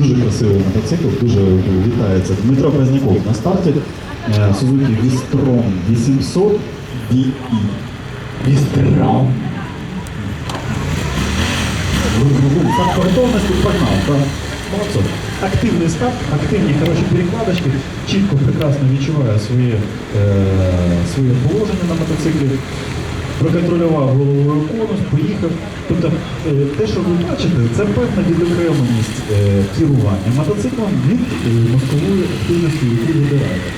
Дуже красивий мотоцикл, дуже вітається. Дмитро Кразняков на старті. Suzuki Vistron 800 DE. Vistron. Старт по готовності погнав. Так. Молодцом. Активний старт, активні хороші перекладочки, чітко, прекрасно відчуває своє, е, своє положення на мотоциклі, проконтролював головою конус, поїхав. Тобто е, те, що ви бачите, це певна відокремленість е, керування мотоциклом від е, мозкової активності, яку вибираєте.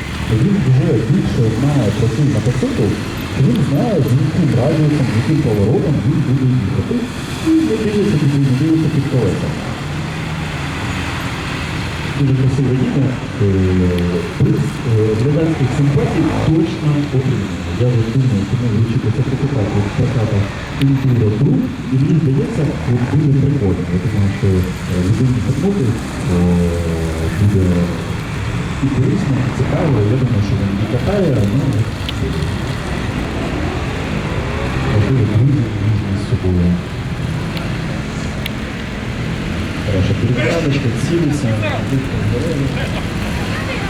Він вже більше знає про свій мотоцикл, він знає, з яким радіусом, з яким поворотом він буде їхати. І не дивиться, не дивиться під колеса дуже красиве ім'я. Е, Приз глядацьких симпатій точно отримано. Я вже думаю, тому вручити сертифікат від плаката культура друг, і мені здається, от буде прикольно. Я думаю, що е, людині футболки буде і корисно, і цікаво. Я думаю, що він не катає, ну, можливо, друзі різні з собою. Хорошая перекладочка, цілиться.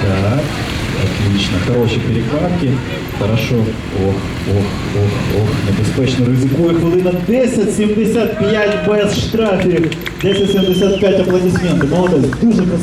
Так, Отлично. Хороші перекладки. Хорошо. Ох, ох, ох, ох. Небезпечно ризикує хвилина 10.75 без штрафів. 10.75 аплодисменти. Молодець. Дуже красиво.